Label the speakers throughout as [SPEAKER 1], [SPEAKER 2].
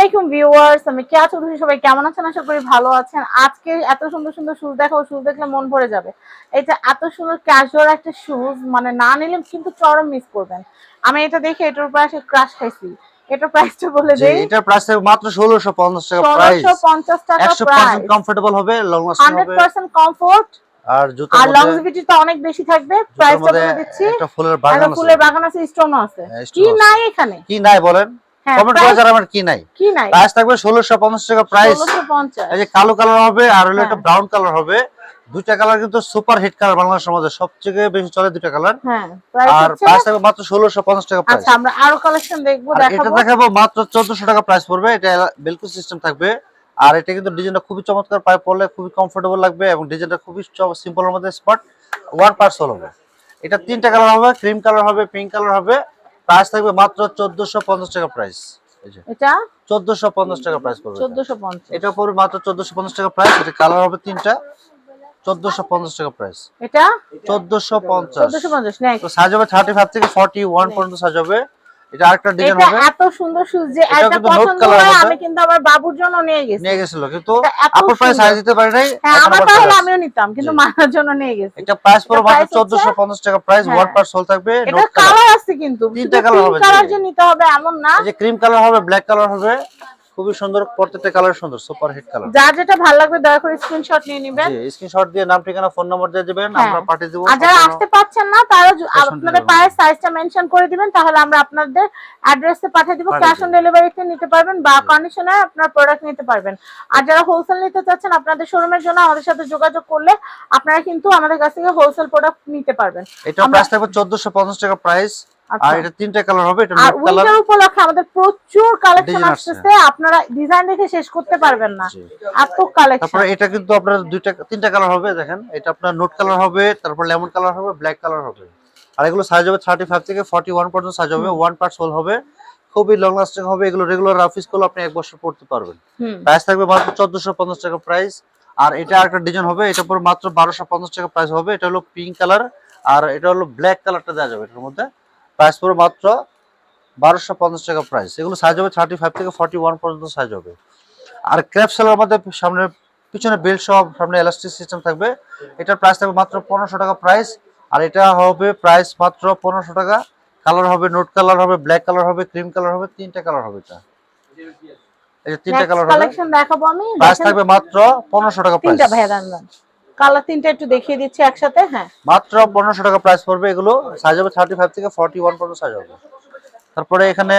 [SPEAKER 1] আলাইকুম ভিউয়ার্স আমি কেয়া চৌধুরী সবাই কেমন আছেন? আশা করি ভালো আছেন। আজকে এত সুন্দর সুন্দর শুজ দেখাবো শুজ দেখলে মন ভরে যাবে। এই যে এত সুন্দর ক্যাজুয়াল একটা শুজ মানে না নিলে কিন্তু চরম মিস করবেন। আমি এটা দেখে এটার উপর এসে ক্রাশ খাইছি এটার প্রাইসটা বলে দেই।
[SPEAKER 2] এটার প্রাইস মাত্র 1650 টাকা প্রাইস
[SPEAKER 1] ষোলোশো পঞ্চাশ টাকা প্রাইস
[SPEAKER 2] 100% কমফোর্টেবল হবে লং লাস্টিং
[SPEAKER 1] হান্ড্রেড
[SPEAKER 2] হবে
[SPEAKER 1] পার্সেন্ট কমফোর্ট
[SPEAKER 2] আর জুতার
[SPEAKER 1] আর লংজিভিটি তো অনেক বেশি থাকবে। প্রাইসটা বলে দিচ্ছি।
[SPEAKER 2] একটা ফুলের বাগান আছে।
[SPEAKER 1] ফুলের বাগান আছে স্টোনও আছে।
[SPEAKER 2] হ্যাঁ,
[SPEAKER 1] কি নাই এখানে?
[SPEAKER 2] কি নাই বলেন? কমেন্ট করে জানাবেন কি নাই।
[SPEAKER 1] কি নাই?
[SPEAKER 2] প্রাইস থাকবে 1650 টাকা প্রাইস।
[SPEAKER 1] ষোলোশো পঞ্চাশ।
[SPEAKER 2] এই যে কালো কালার হবে আর হলো একটা
[SPEAKER 1] হ্যাঁ।
[SPEAKER 2] ব্রাউন কালার হবে। দুইটা কালার কিন্তু সুপার হিট কালার বাংলাদেশের মধ্যে সবচেয়ে বেশি চলে দুইটা কালার।
[SPEAKER 1] হ্যাঁ প্রাইস
[SPEAKER 2] আর প্রাইস থাকবে মাত্র 1650 টাকা প্রাইস।
[SPEAKER 1] আচ্ছা আমরা আরও কালেকশন দেখব
[SPEAKER 2] এটা
[SPEAKER 1] দেখাবো
[SPEAKER 2] মাত্র 1400 টাকা প্রাইস পড়বে। এটা বেলকু সিস্টেম থাকবে। আর এটা কিন্তু ডিজাইনটা খুবই চমৎকার পায়ে পরলে খুবই কমফোর্টেবল লাগবে এবং ডিজাইনটা খুবই সিম্পলের মধ্যে স্পট ওয়ান পার্সল হবে। এটা তিনটা কালার হবে ক্রিম কালার হবে পিঙ্ক কালার হবে। প্রাইস থাকবে মাত্র 1450 টাকা প্রাইস এই যে।
[SPEAKER 1] এটা?
[SPEAKER 2] 1450 টাকা প্রাইস পড়বে এটা।
[SPEAKER 1] চোদ্দশো পঞ্চাশ।
[SPEAKER 2] এটা পড়বে মাত্র 1450 টাকা প্রাইস এটা কালার হবে তিনটা। 1450 টাকা প্রাইস
[SPEAKER 1] এটা?
[SPEAKER 2] 1450
[SPEAKER 1] চোদ্দশো পঞ্চাশ নেক্সট
[SPEAKER 2] তো সাইজ হবে 35 থেকে 41 পর্যন্ত সাজাবে। হবে এটা আরেকটা ডিজাইন
[SPEAKER 1] এটা এত সুন্দর যে
[SPEAKER 2] এটা
[SPEAKER 1] পছন্দ হয় আমি কিন্তু আমার বাবুর জন্য নিয়ে গেছি।
[SPEAKER 2] নিয়ে গেছিল কিন্তু আপুর প্রাইস সাইজ দিতে পারি নাই
[SPEAKER 1] হ্যাঁ আমার তাহলে আমিও নিতাম কিন্তু মার জন্য নিয়ে গেছি।
[SPEAKER 2] এটা প্রাইস পড়বে মাত্র 1450 টাকা প্রাইস ওয়ার্ড পার সোল থাকবে
[SPEAKER 1] এটা
[SPEAKER 2] কালার
[SPEAKER 1] আছে কিন্তু
[SPEAKER 2] তিনটা কালার হবে,
[SPEAKER 1] কালার যে। নিতে হবে এমন না।
[SPEAKER 2] যে ক্রিম কালার হবে ব্ল্যাক কালার হবে। খুবই সুন্দর প্রত্যেকটা কালার সুন্দর সুপার হিট কালার
[SPEAKER 1] যার যেটা ভালো লাগবে দয়া করে স্ক্রিনশট নিয়ে নেবেন।
[SPEAKER 2] জি স্ক্রিনশট দিয়ে নাম ঠিকানা ফোন নম্বর দিয়ে দিবেন
[SPEAKER 1] হ্যাঁ।
[SPEAKER 2] আমরা পাঠিয়ে দেব।
[SPEAKER 1] আর যারা আসতে পারছেন না তারা আপনাদের। পায়ের সাইজটা মেনশন করে দিবেন তাহলে আমরা আপনাদের অ্যাড্রেসে পাঠিয়ে দিব। Cash on. ডেলিভারিতে নিতে পারবেন বা কন্ডিশনে আপনার প্রোডাক্ট নিতে পারবেন। আর যারা হোলসেল নিতে চাচ্ছেন আপনাদের শোরুমের জন্য আমাদের সাথে যোগাযোগ করলে আপনারা কিন্তু আমাদের কাছ থেকে হোলসেল প্রোডাক্ট নিতে পারবেন।
[SPEAKER 2] এটা প্রাইস থাকবে 1450 টাকা প্রাইস আর
[SPEAKER 1] আচ্ছা
[SPEAKER 2] এটা তিনটা কালার হবে এটা
[SPEAKER 1] আর
[SPEAKER 2] কালার
[SPEAKER 1] উইন্টার উপলক্ষে আমাদের প্রচুর কালেকশন
[SPEAKER 2] আসছে।
[SPEAKER 1] আপনারা ডিজাইন দেখে শেষ করতে পারবেন না। এত কালেকশন
[SPEAKER 2] তারপরে এটা কিন্তু আপনার দুইটা তিনটা কালার হবে দেখেন। এটা আপনার নোট কালার হবে তারপর লেমন কালার হবে ব্ল্যাক কালার হবে। আর এগুলো সাইজ হবে 35 থেকে 41 পর্যন্ত সাইজ হবে ওয়ান পার্ট সোল হবে। খুবই লং লাস্টিং হবে এগুলো রেগুলার অফিসগুলো আপনি এক বছর পড়তে পারবেন। প্রাইস থাকবে মাত্র 1450 টাকা প্রাইস আর এটা আরেকটা ডিজাইন হবে এটা পরে মাত্র 1250 টাকা প্রাইস হবে এটা হলো পিঙ্ক কালার আর এটা হলো ব্ল্যাক কালারটা দেওয়া যাবে এটার মধ্যে। প্রাইস পড়বে মাত্র 1250 টাকা প্রাইস এগুলো সাইজ হবে 35 থেকে 41 পর্যন্ত সাইজ হবে। আর ক্র্যাপ সেলার মধ্যে সামনে পিছনে বেল্ট সহ সামনে এলাস্টিক সিস্টেম থাকবে। এটার প্রাইস থাকবে মাত্র 1500 টাকা প্রাইস আর এটা হবে প্রাইস মাত্র পনেরোশো টাকা। কালার হবে নোট কালার হবে ব্ল্যাক কালার হবে ক্রিম কালার হবে তিনটা কালার হবে এটা। এই যে তিনটা কালার হবে।
[SPEAKER 1] কালেকশন দেখাবো আমি।
[SPEAKER 2] প্রাইস থাকবে মাত্র 1500 টাকা প্রাইস
[SPEAKER 1] তিনটা ভাইয়া দান কালার তিনটা একটু দেখিয়ে দিচ্ছি একসাথে হ্যাঁ।
[SPEAKER 2] মাত্র 1500 টাকা প্রাইস পড়বে এগুলো। সাইজ হবে 35 থেকে 41 পর্যন্ত সাইজ হবে। তারপরে এখানে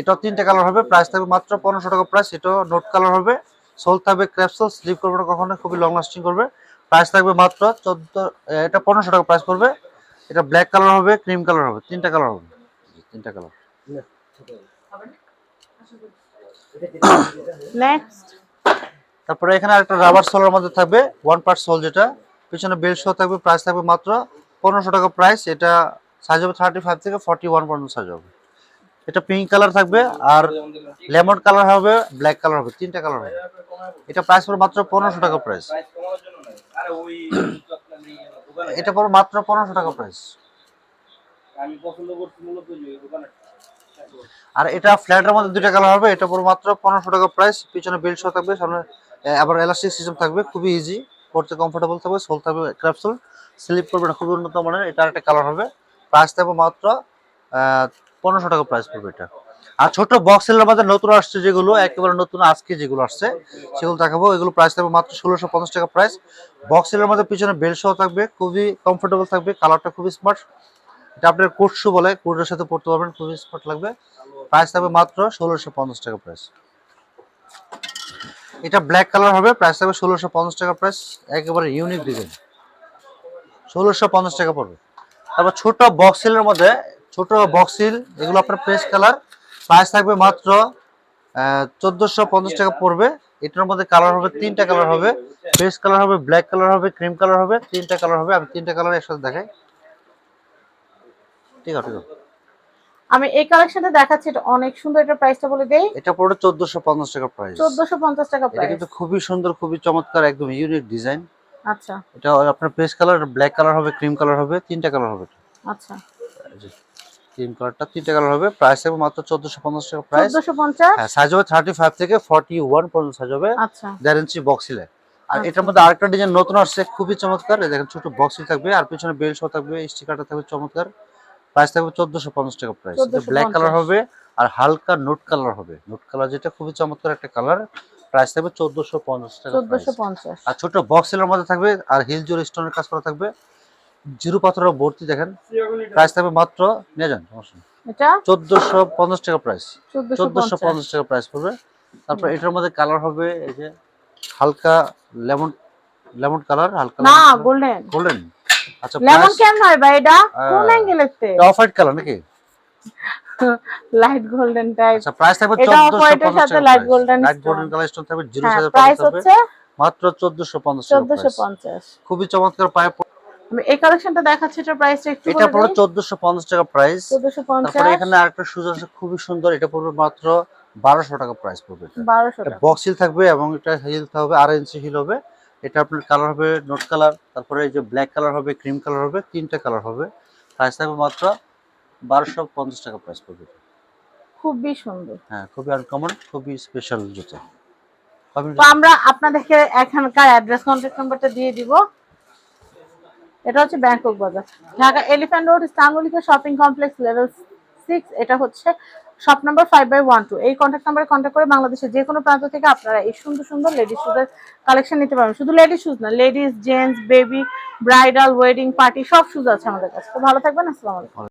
[SPEAKER 2] এটা তিনটা কালার হবে প্রাইস থাকবে মাত্র 1500 টাকা প্রাইস এটা নোট কালার হবে। সোল থাকবে ক্র্যাপসোল স্লিপ করবে না কখনো খুবই লং লাস্টিং করবে। প্রাইস থাকবে মাত্র 14 এটা 1500 টাকা প্রাইস পড়বে। এটা ব্ল্যাক কালার হবে ক্রিম কালার হবে তিনটা কালার হবে। তিনটা কালার
[SPEAKER 1] নেক্সট
[SPEAKER 2] তারপরে এখানে আরেকটা রাবার সোলের মধ্যে থাকবে ওয়ান পার্ট সোল যেটা। পিছনে বেল্ট সহ থাকবে প্রাইস থাকবে মাত্র পনেরোশো টাকা প্রাইস এটা সাইজ হবে থার্টি ফাইভ থেকে ফর্টি ওয়ান পর্যন্ত সাইজ হবে। এটা পিঙ্ক কালার থাকবে আর লেমন কালার হবে ব্ল্যাক কালার হবে, তিনটা কালার হবে। এটা প্রাইস পড়বে মাত্র পনেরোশো টাকা প্রাইস এটা পড়বে মাত্র পনেরোশো টাকা প্রাইস আর এটা ফ্ল্যাটের মধ্যে দুইটা কালার হবে, এটা পড়বে মাত্র পনেরোশো টাকা প্রাইস পিছনে বেল্ট সহ থাকবে, সামনে আবার এলাস্টিক সিস্টেম থাকবে, খুবই ইজি পড়তে কমফোর্টেবল থাকবে সোল থাকবে ক্র্যাপসোল স্লিপ করবে না, খুবই উন্নত মানের এটার একটা কালার হবে। প্রাইস থাকবে মাত্র পনেরোশো টাকা প্রাইস পড়বে এটা। আর ছোট বক্সের মধ্যে নতুন আসছে যেগুলো, একেবারে নতুন আজকে যেগুলো আসছে, সেগুলো দেখাবো। এগুলো প্রাইস থাকবে মাত্র ষোলোশো পঞ্চাশ টাকা প্রাইস বক্সের মধ্যে পিছনে বেল্ট সহ থাকবে, খুবই কমফোর্টেবল থাকবে কালারটা খুবই স্মার্ট এটা আপনার কোট শু বলে কোটের সাথে পড়তে পারবেন, খুবই স্মার্ট লাগবে। প্রাইস থাকবে মাত্র ষোলোশো পঞ্চাশ টাকা প্রাইস এটা ব্ল্যাক কালার হবে প্রাইস থাকবে ষোলোশো পঞ্চাশ টাকা প্রাইস একেবারে ইউনিক ডিজাইন ষোলোশো পঞ্চাশ টাকা পড়বে। তারপর ছোট বক্সিলের মধ্যে, ছোট বক্সিল এগুলো আপনার প্রেস কালার প্রাইস থাকবে মাত্র চোদ্দোশো পঞ্চাশ টাকা পড়বে। এটার মধ্যে কালার হবে, তিনটা কালার হবে। প্রেস কালার হবে ব্ল্যাক কালার হবে ক্রিম কালার হবে, তিনটা কালার হবে। আমি তিনটা কালার একসাথে দেখাই। ঠিক আছে ঠিক আছে।
[SPEAKER 1] আমি এই কালেকশনটা দেখাচ্ছি এটা অনেক সুন্দর এটা প্রাইসটা বলে দেই।
[SPEAKER 2] এটা চোদ্দোশো পঞ্চাশ টাকা প্রাইস
[SPEAKER 1] চোদ্দশো পঞ্চাশ টাকা
[SPEAKER 2] এটা কিন্তু খুবই সুন্দর খুবই চমৎকার একদম ইউনিক ডিজাইন
[SPEAKER 1] আচ্ছা।
[SPEAKER 2] এটা আপনার প্রেস কালার ব্ল্যাক কালার হবে ক্রিম কালার হবে তিনটা কালার হবে
[SPEAKER 1] আচ্ছা।
[SPEAKER 2] ক্রিম কালারটা তিনটে কালার হবে প্রাইস থাকবে মাত্র চোদ্দশো পঞ্চাশ টাকা প্রাইস
[SPEAKER 1] চোদ্দশো পঞ্চাশ?
[SPEAKER 2] হ্যাঁ সাইজ হবে থার্টি ফাইভ থেকে ফর্টি ওয়ান পর্যন্ত সাইজ হবে।
[SPEAKER 1] আচ্ছা।
[SPEAKER 2] দেড় ইঞ্চি বক্সিলে আর
[SPEAKER 1] আচ্ছা।
[SPEAKER 2] এটার মধ্যে আরেকটা ডিজাইন নতুন আসছে খুবই চমৎকার। দেখেন ছোট বক্সিল থাকবে আর পিছনে বেল সহ থাকবে স্টিকারটা থাকবে চমৎকার। প্রাইস থাকবে চোদ্দশো পঞ্চাশ টাকা প্রাইস
[SPEAKER 1] 1450
[SPEAKER 2] ব্ল্যাক কালার হবে আর হালকা নোট কালার হবে। নোট কালার যেটা খুবই চমৎকার একটা কালার প্রাইস থাকবে চোদ্দশো পঞ্চাশ টাকা
[SPEAKER 1] চোদ্দশো
[SPEAKER 2] price।
[SPEAKER 1] পঞ্চাশ।
[SPEAKER 2] আর ছোট বক্সেলের মধ্যে থাকবে আর হিল জোর স্টোনের কাজ করা থাকবে। জিরো পাথরের ভর্তি দেখেন। প্রাইস থাকবে মাত্র নিয়ে যান।
[SPEAKER 1] এটা?
[SPEAKER 2] চোদ্দশো পঞ্চাশ টাকা প্রাইস
[SPEAKER 1] চোদ্দশো
[SPEAKER 2] চোদ্দশো
[SPEAKER 1] পঞ্চাশ
[SPEAKER 2] পঞ্চাশ টাকা প্রাইস পড়বে। তারপর এটার মধ্যে কালার হবে এই যে হালকা লেমন লেমন কালার হালকা
[SPEAKER 1] না গোল্ডেন
[SPEAKER 2] গোল্ডেন
[SPEAKER 1] লেমন কেমন হয় ভাই? এটা কোন অ্যাঙ্গেলেতে
[SPEAKER 2] অফ হোয়াইট কালার নাকি?
[SPEAKER 1] লাইট গোল্ডেন টাইপ
[SPEAKER 2] আচ্ছা প্রাইস থাকবে
[SPEAKER 1] এটা off
[SPEAKER 2] 1450
[SPEAKER 1] white এর সাথে light golden
[SPEAKER 2] light golden colour stone থাকবে জিরো
[SPEAKER 1] হ্যাঁ
[SPEAKER 2] সাইজের
[SPEAKER 1] প্রাইস হচ্ছে
[SPEAKER 2] মাত্র 1450 টাকা
[SPEAKER 1] চোদ্দশো
[SPEAKER 2] price।
[SPEAKER 1] পঞ্চাশ।
[SPEAKER 2] খুবই চমৎকার পায়ে
[SPEAKER 1] আমি এই কালেকশনটা দেখাচ্ছি এটার প্রাইসটা একটু
[SPEAKER 2] এটা পড়বে 1450 টাকা প্রাইস
[SPEAKER 1] চোদ্দশো পঞ্চাশ।
[SPEAKER 2] তারপরে এখানে আরেকটা শুজ আছে খুবই সুন্দর এটা পড়বে মাত্র 1200 টাকা প্রাইস পড়বে এটা।
[SPEAKER 1] বারোশো
[SPEAKER 2] এটা
[SPEAKER 1] টাকা।
[SPEAKER 2] বক্স হিল থাকবে এবং এটা হিল হবে আড়াই ইঞ্চি হিল হবে। এটা আপনার কালার হবে নোট কালার তারপরে এই যে ব্ল্যাক কালার হবে ক্রিম কালার হবে তিনটা কালার হবে। প্রাইস থাকবে মাত্র বারোশো পঞ্চাশ টাকা প্রাইস পড়বে
[SPEAKER 1] খুবই সুন্দর।
[SPEAKER 2] হ্যাঁ খুবই আনকমন খুবই স্পেশাল জুতো।
[SPEAKER 1] তো আমরা আপনাদেরকে এখানকার অ্যাড্রেস কন্ট্যাক্ট নাম্বারটা দিয়ে দিব। এটা হচ্ছে Bangkok Bazar. Dhaka Elephant Road ইস্তানবুলিকা shopping complex level six এটা হচ্ছে shop number five by one two এই কন্ট্যাক্ট নাম্বারে কন্ট্যাক্ট করে বাংলাদেশের যে কোনো প্রান্ত থেকে আপনারা এই সুন্দর সুন্দর লেডিস শুজের কালেকশন নিতে পারবেন। শুধু লেডিস শুজ না ladies gents baby bridal wedding party সব শুজ আছে আমাদের কাছে। তো ভালো থাকবেন, আসসালামু আলাইকুম।